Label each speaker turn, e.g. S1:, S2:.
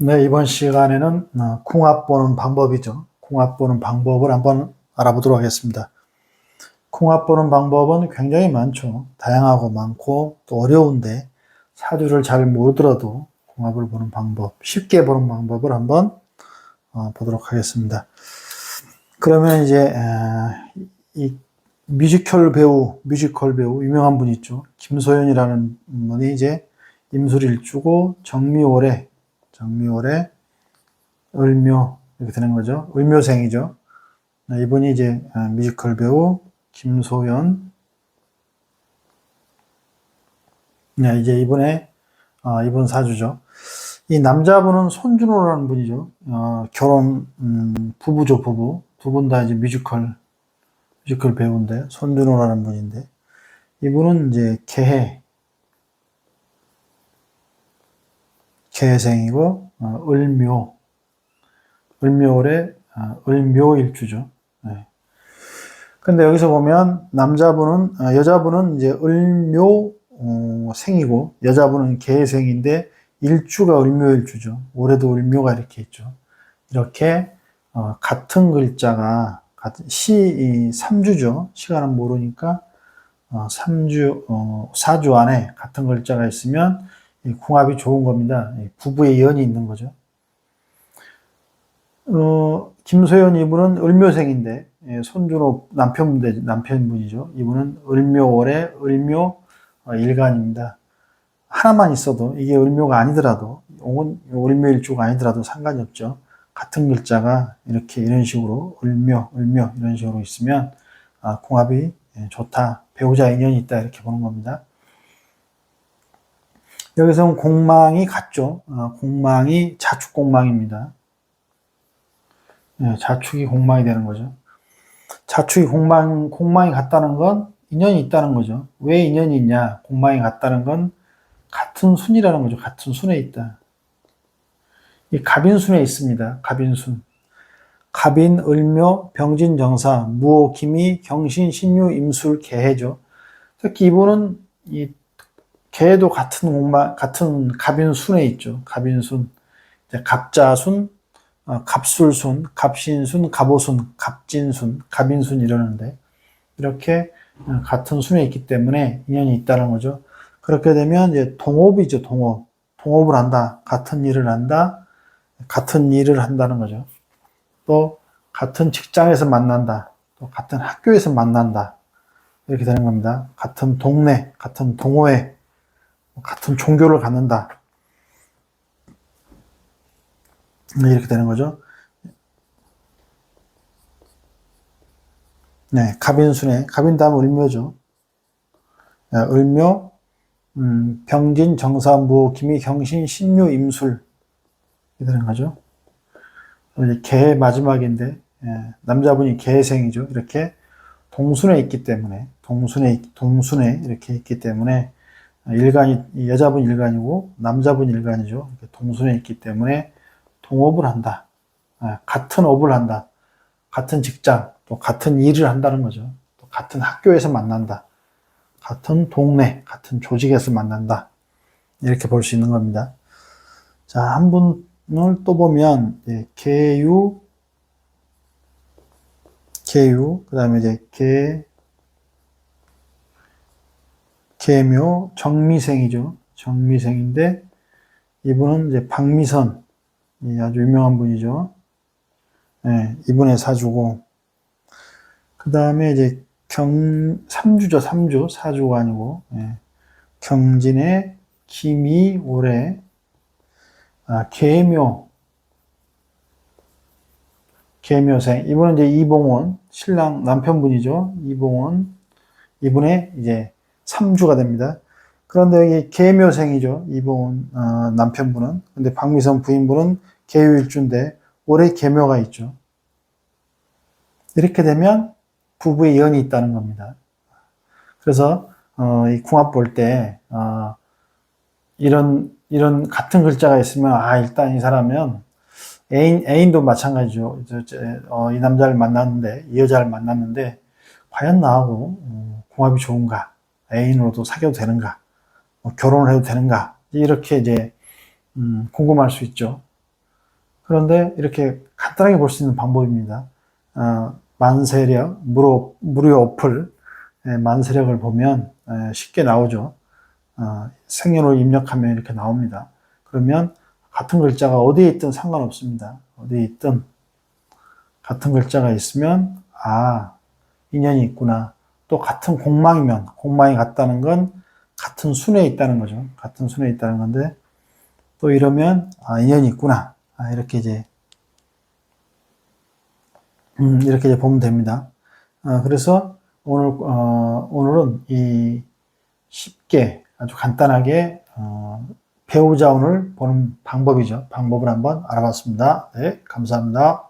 S1: 네, 이번 시간에는 어, 궁합 보는 방법이죠. 궁합 보는 방법을 한번 알아보도록 하겠습니다. 궁합 보는 방법은 굉장히 많죠. 다양하고 많고 또 어려운데 사주를 잘 모르더라도 궁합을 보는 방법, 쉽게 보는 방법을 한번 어, 보도록 하겠습니다. 그러면 이제 에, 이 뮤지컬 배우, 뮤지컬 배우 유명한 분 있죠. 김소연이라는 분이 이제 임술일주고 정미월에 정미월에 을묘 이렇게 되는 거죠. 을묘생이죠. 네, 이분이 이제 아, 뮤지컬 배우 김소연. 네, 이제 이분의 아, 이분 사주죠. 이 남자분은 손준호라는 분이죠. 어, 결혼 음, 부부죠, 부부. 두 분 다 이제 뮤지컬 뮤지컬 배우인데 손준호라는 분인데 이분은 이제 개해 개생이고 어, 을묘 을묘월에 어, 을묘일주죠. 네. 근데 여기서 보면 남자분은 아, 여자분은 이제 을묘 어, 생이고 여자분은 개생인데 일주가 을묘일주죠. 올해도 을묘가 이렇게 있죠. 이렇게 어, 같은 글자가 같은 시 이, 3주죠. 시간은 모르니까 어, 3주 어, 4주 안에 같은 글자가 있으면 이 궁합이 좋은 겁니다. 이 부부의 연이 있는 거죠. 어, 김소연 이분은 을묘생인데 예, 손준호 남편분 남편분이죠. 이분은 을묘월에 을묘 어, 일간입니다. 하나만 있어도 이게 을묘가 아니더라도 온 을묘 일주가 아니더라도 상관이 없죠. 같은 글자가 이렇게 이런 식으로 을묘, 을묘 이런 식으로 있으면 아, 궁합이 예, 좋다. 배우자 인연이 있다 이렇게 보는 겁니다. 여기서는 공망이 같죠. 어, 공망이 자축 공망입니다. 예, 자축이 공망이 되는 거죠. 자축이 공망, 공망이 같다는 건 인연이 있다는 거죠. 왜 인연이 있냐? 공망이 같다는 건 같은 순이라는 거죠. 같은 순에 있다. 이 갑인순에 있습니다. 갑인순. 갑인, 을묘, 병진, 정사, 무호, 기미, 경신, 신유, 임술, 개해죠. 특히 이분은 이 개도 같은 공마, 같은 갑인순에 있죠. 갑인순. 갑자순, 어, 갑술순, 갑신순, 갑오순, 갑진순, 갑인순 이러는데 이렇게 어, 같은 순에 있기 때문에 인연이 있다는 거죠. 그렇게 되면 이제 동업이죠, 동업. 동업을 한다. 같은 일을 한다. 같은 일을 한다는 거죠. 또 같은 직장에서 만난다. 또 같은 학교에서 만난다. 이렇게 되는 겁니다. 같은 동네, 같은 동호회, 같은 종교를 갖는다. 이렇게 되는 거죠. 네, 갑인순에, 갑인 다음 을묘죠. 네, 을묘, 음, 병진, 정사, 무호, 기미, 경신, 신유, 임술. 되는 거죠. 이제 개 마지막인데, 예, 남자분이 개생이죠. 이렇게 동순에 있기 때문에, 동순에, 동순에 이렇게 있기 때문에, 일간이, 여자분 일간이고, 남자분 일간이죠. 동순에 있기 때문에, 동업을 한다. 예, 같은 업을 한다. 같은 직장, 또 같은 일을 한다는 거죠. 또 같은 학교에서 만난다. 같은 동네, 같은 조직에서 만난다. 이렇게 볼 수 있는 겁니다. 자, 한 분을 또 보면, 예, 개유, 개유, 그 다음에 이제 개, 개묘, 정미생이죠. 정미생인데, 이분은 이제 박미선, 예, 아주 유명한 분이죠. 예, 이분의 사주고, 그 다음에 이제 경, 3주죠, 3주. 4주가 아니고, 예, 경진의 김이 올해, 아, 계묘, 계묘생. 이분은 이제 이봉원, 신랑 남편분이죠. 이봉원. 이분의 이제 3주가 됩니다. 그런데 여기 계묘생이죠. 이봉원 어, 남편분은. 근데 박미선 부인분은 계유일주인데 올해 계묘가 있죠. 이렇게 되면 부부의 연이 있다는 겁니다. 그래서 어, 이 궁합 볼때 어, 이런 이런 같은 글자가 있으면 아 일단 이 사람은 애인 애인도 마찬가지죠. 어, 이 남자를 만났는데 이 여자를 만났는데 과연 나하고 어, 궁합이 좋은가? 애인으로도 사귀어도 되는가? 뭐 결혼을 해도 되는가? 이렇게 이제 음, 궁금할 수 있죠. 그런데 이렇게 간단하게 볼 수 있는 방법입니다. 어, 만세력, 무료, 무료 어플, 예, 만세력을 보면 예, 쉽게 나오죠. 어, 생년월 입력하면 이렇게 나옵니다. 그러면 같은 글자가 어디에 있든 상관없습니다. 어디에 있든 같은 글자가 있으면 아 인연이 있구나. 또 같은 공망이면 공망이 같다는 건 같은 순에 있다는 거죠. 같은 순에 있다는 건데 또 이러면 아 인연이 있구나. 아, 이렇게 이제 음, 이렇게 이제 보면 됩니다. 어, 그래서 오늘 어, 오늘은 이 쉽게 아주 간단하게 어, 배우자 운을 보는 방법이죠. 방법을 한번 알아봤습니다. 네, 감사합니다.